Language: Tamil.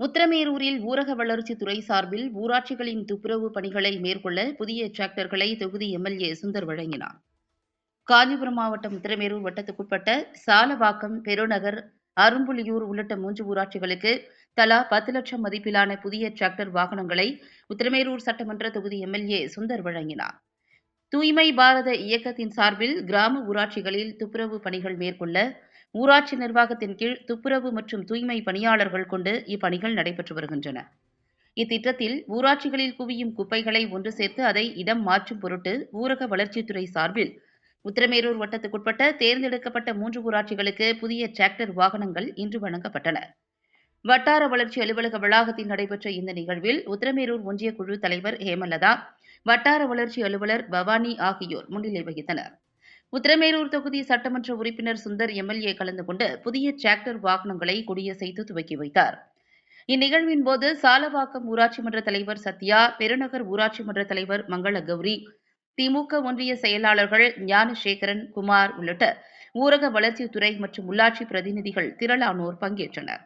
உத்திரமேரூரில் ஊரக வளர்ச்சித் துறை சார்பில் ஊராட்சிகளின் துப்புரவு பணிகளை மேற்கொள்ள புதிய டிராக்டர்களை தொகுதி எம்எல்ஏ சுந்தர் வழங்கினார். காஞ்சிபுரம் மாவட்டம் உத்திரமேரூர் வட்டத்துக்குட்பட்ட சாலவாக்கம் பெருநகர் அரும்புலியூர் உள்ளிட்ட மூன்று ஊராட்சிகளுக்கு தலா பத்து லட்சம் மதிப்பிலான புதிய டிராக்டர் வாகனங்களை உத்திரமேரூர் சட்டமன்ற தொகுதி எம்எல்ஏ சுந்தர் வழங்கினார். தூய்மை பாரத இயக்கத்தின் சார்பில் கிராம ஊராட்சிகளில் துப்புரவு பணிகள் மேற்கொள்ள ஊராட்சி நிர்வாகத்தின் கீழ் துப்புரவு மற்றும் தூய்மை பணியாளர்கள் கொண்டு இப்பணிகள் நடைபெற்று வருகின்றன. இத்திட்டத்தில் ஊராட்சிகளில் குவியும் குப்பைகளை ஒன்று சேர்த்து அதை இடம் மாற்றும் பொருட்டு ஊரக வளர்ச்சித்துறை சார்பில் உத்திரமேரூர் வட்டத்துக்குட்பட்ட தேர்ந்தெடுக்கப்பட்ட மூன்று ஊராட்சிகளுக்கு புதிய டிராக்டர் வாகனங்கள் இன்று வழங்கப்பட்டன. வட்டார வளர்ச்சி அலுவலக வளாகத்தில் நடைபெற்ற இந்த நிகழ்வில் உத்திரமேரூர் ஒன்றிய குழு தலைவர் ஹேமலதா வட்டார வளர்ச்சி அலுவலர் பவானி ஆகியோர் முன்னிலை வகித்தனர். உத்திரமேரூர் தொகுதி சட்டமன்ற உறுப்பினர் சுந்தர் எம்எல்ஏ கலந்து கொண்டு புதிய டிராக்டர் வாகனங்களை கொடியசைத்து துவக்கி வைத்தார். இந்நிகழ்வின் போது சாலவாக்கம் ஊராட்சி மன்ற தலைவர் சத்யா பெருநகர் ஊராட்சி மன்ற தலைவர் மங்கள கௌரி திமுக ஒன்றிய செயலாளர்கள் ஞானசேகரன் குமார் உள்ளிட்ட ஊரக வளர்ச்சித்துறை மற்றும் உள்ளாட்சி பிரதிநிதிகள் திரளானோர் பங்கேற்றனர்.